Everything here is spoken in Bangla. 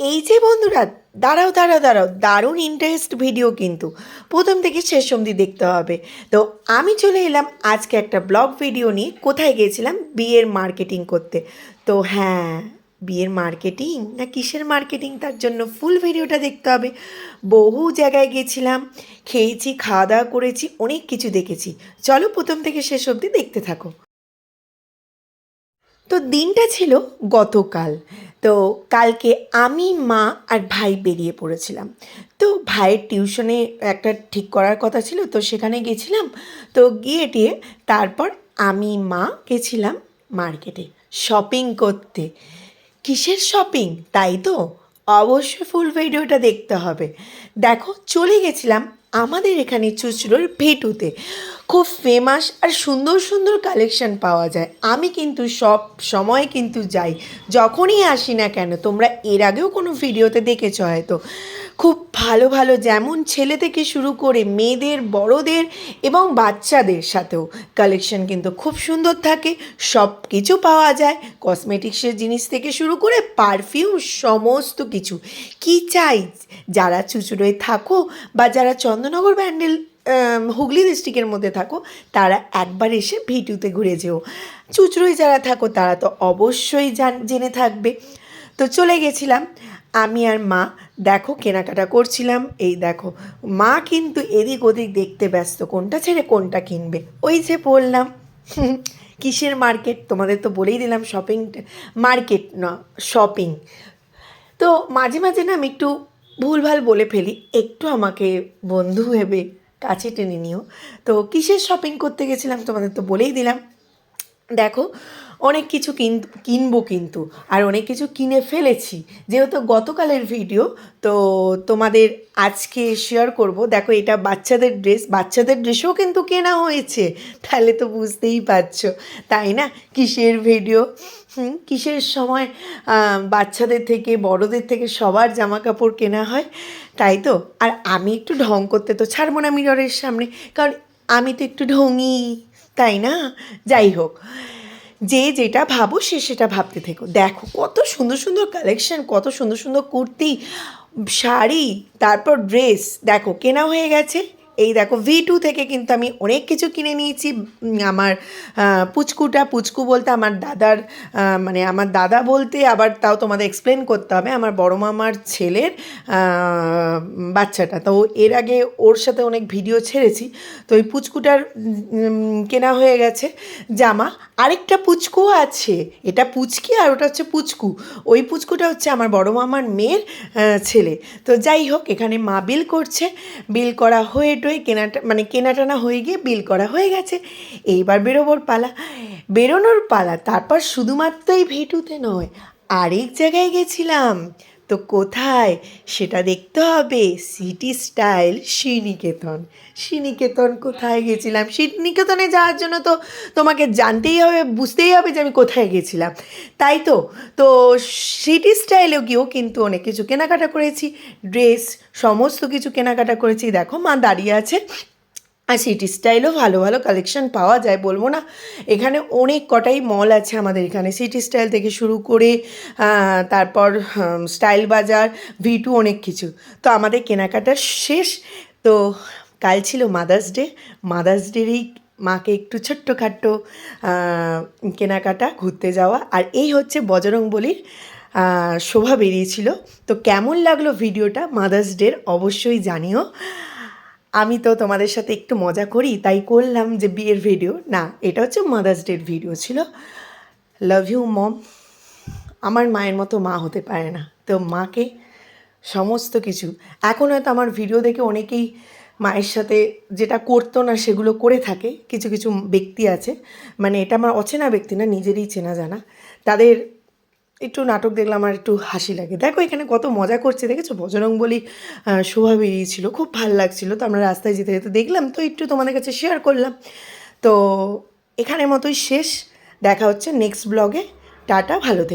এই যে বন্ধুরা, দাঁড়াও দাঁড়াও দাঁড়াও, দারুণ ইন্টারেস্ট ভিডিও কিন্তু। প্রথম থেকে শেষ অবধি দেখতে হবে। তো আমি চলে এলাম আজকে একটা ব্লগ ভিডিও নিয়ে। কোথায় গিয়েছিলাম? বিয়ের মার্কেটিং করতে। তো হ্যাঁ বিয়ের মার্কেটিং না কিসের মার্কেটিং তার জন্য ফুল ভিডিওটা দেখতে হবে। বহু জায়গায় গেছিলাম খেয়েছি খাওয়া দাওয়া করেছি, অনেক কিছু দেখেছি। চলো প্রথম থেকে শেষ অবধি দেখতে থাকো। তো দিনটা ছিল গতকাল। তো কালকে আমি, মা আর ভাই বেরিয়ে পড়েছিলাম। তো ভাইয়ের টিউশনে একটা ঠিক করার কথা ছিল, তো সেখানে গেছিলাম। তো গিয়ে টিয়ে তারপর আমি, মা গেছিলাম মার্কেটে শপিং করতে। কিসের শপিং? তাই তো? অবশ্যই ফুল ভিডিওটা দেখতে হবে। দেখো, চলে গেছিলাম আমাদের এখানে চুচড়োর ভেটুতে। খুব ফেমাস আর সুন্দর সুন্দর কালেকশন পাওয়া যায়। আমি কিন্তু সব সময় কিন্তু যাই। যখনই আসি না কেন, তোমরা এর আগেও কোনো ভিডিওতে দেখেছ হয়তো। খুব ভালো ভালো যেমন ছেলে থেকে শুরু করে মেয়েদের, বড়দের এবং বাচ্চাদের সাথেও কালেকশন কিন্তু খুব সুন্দর থাকে। সব কিছু পাওয়া যায়। কসমেটিক্সের জিনিস থেকে শুরু করে পারফিউম সমস্ত কিছু। কি চাই? যারা চুচুড়োয় থাকো বা যারা চন্দ্রনগর ব্যান্ডেল হুগলি ডিস্ট্রিক্টের মধ্যে থাকো, তারা একবার এসে ভিটুতে ঘুরে যেও। চুচড়োয় যারা থাকো, তারা তো অবশ্যই জান, জেনে থাকবে। তো চলে গেছিলাম, আমি আর মা, দেখো কেনাকাটা করছিলাম। এই দেখো, মা কিন্তু এদিক ওদিক দেখতে ব্যস্ত, কোনটা ছেড়ে কোনটা কিনবে? ওই যে বললাম, কিসের মার্কেট? তোমাদের তো বলেই দিলাম শপিং মার্কেট না শপিং তো মাঝে মাঝে না আমি একটু ভুলভাল বলে ফেলি, একটু আমাকে বন্ধু ভেবে কাছে টেনে নিও। তো কিসের শপিং করতে গেছিলাম তোমাদের তো বলেই দিলাম। দেখো, অনেক কিছু কিন কিনবো কিন্তু, আর অনেক কিছু কিনে ফেলেছি। যেহেতু গতকালের ভিডিও তো তোমাদের আজকে শেয়ার করব। দেখো, এটা বাচ্চাদের ড্রেস বাচ্চাদের ড্রেসও কিন্তু কেনা হয়েছে, তাহলে তো বুঝতেই পারছ, তাই না? কিসের ভিডিও কিসের সময় বাচ্চাদের থেকে, বড়দের থেকে সবার জামা কাপড় কেনা হয়, তাই তো? আর আমি একটু ঢং করতে তো ছাড়বো না মিররের সামনে, কারণ আমি তো একটু ঢঙি তাই না? যাই হোক, যে যেটা ভাবো সে সেটা ভাবতে থেকো। দেখো, কত সুন্দর সুন্দর কালেকশন কত সুন্দর সুন্দর কুর্তি, শাড়ি, তারপর ড্রেস দেখো, কেনা হয়ে গেছে। এই দেখো ভি টু থেকে কিন্তু আমি অনেক কিছু কিনে নিয়েছি। আমার পুচকুটা, পুচকু বলতে আমার দাদার মানে আমার দাদা বলতে আবার তাও তোমাদের এক্সপ্লেন করতে হবে, আমার বড় মামার ছেলের বাচ্চাটা। তো এর আগে ওর সাথে অনেক ভিডিও ছেড়েছি। তো ওই পুচকুটার কেনা হয়ে গেছে। জামা, আরেকটা পুচকুও আছে। এটা পুচকি আর ওটা হচ্ছে পুচকু। ওই পুচকুটা হচ্ছে আমার বড় মামার মেয়ের ছেলে। তো যাই হোক, এখানে মা বিল করছে। বিল করা হয়ে টয়ে কেনাটা মানে কেনাটানা হয়ে গিয়ে বিল করা হয়ে গেছে। এইবার বেরোবোর পালা। বেরোনোর পালা, তারপর শুধুমাত্র এই ভেটুতে নয়, আরেক জায়গায় গেছিলাম। তো কোথায়? সেটা দেখতে হবে। City style Sriniketan. শ্রীনিকেতন কোথায় গেছিলাম? শ্রীনিকেতনে যাওয়ার জন্য তো তোমাকে জানতেই হবে, বুঝতেই হবে যে আমি কোথায় গেছিলাম। তাই তো তো সিটি স্টাইলেও গিয়েও কিন্তু অনেক কিছু কেনাকাটা করেছি। ড্রেস, সমস্ত কিছু কেনাকাটা করেছি। দেখো মা দাঁড়িয়ে আছে। আর সিটি স্টাইলও ভালো ভালো কালেকশন পাওয়া যায়, বলব না। এখানে অনেক কটাই মল আছে আমাদের এখানে। সিটি স্টাইল থেকে শুরু করে তারপর স্টাইল বাজার ভি টু অনেক কিছু। তো আমাদের কেনাকাটা শেষ। তো কাল ছিল মাদার্স ডে মাদার্স ডেরই মাকে একটু ছোট্টখাট্ট কেনাকাটা, ঘুরতে যাওয়া। আর এই হচ্ছে বজরং বলির শোভা বেরিয়েছিল। তো কেমন লাগল ভিডিওটা মাদার্স ডের অবশ্যই জানিও। আমি তো তোমাদের সাথে একটু মজা করি, তাই করলাম যে বিয়ের ভিডিও না, এটা হচ্ছে মাদার্স ডের ভিডিও ছিল। লাভ ইউ মম আমার মায়ের মতো মা হতে পারে না। তো মাকে সমস্ত কিছু। এখন হয়তো আমার ভিডিও দেখে অনেকেই মায়ের সাথে যেটা করতো না সেগুলো করে থাকে। কিছু কিছু ব্যক্তি আছে। মানে এটা আমার অচেনা ব্যক্তি না, নিজেরই চেনা জানা। তাদের একটু নাটক দেখলাম আমার একটু হাসি লাগে। দেখো, এখানে কত মজা করছে, দেখেছ? বজরং বলি শোভা বেরিয়েছিল, খুব ভালো লাগছিল। তো আমরা রাস্তায় যেতে যেতে দেখলাম, তো একটু তোমাদের কাছে শেয়ার করলাম। তো এখানের মতোই শেষ, দেখা হচ্ছে নেক্সট ব্লগে টাটা, ভালো থেকো।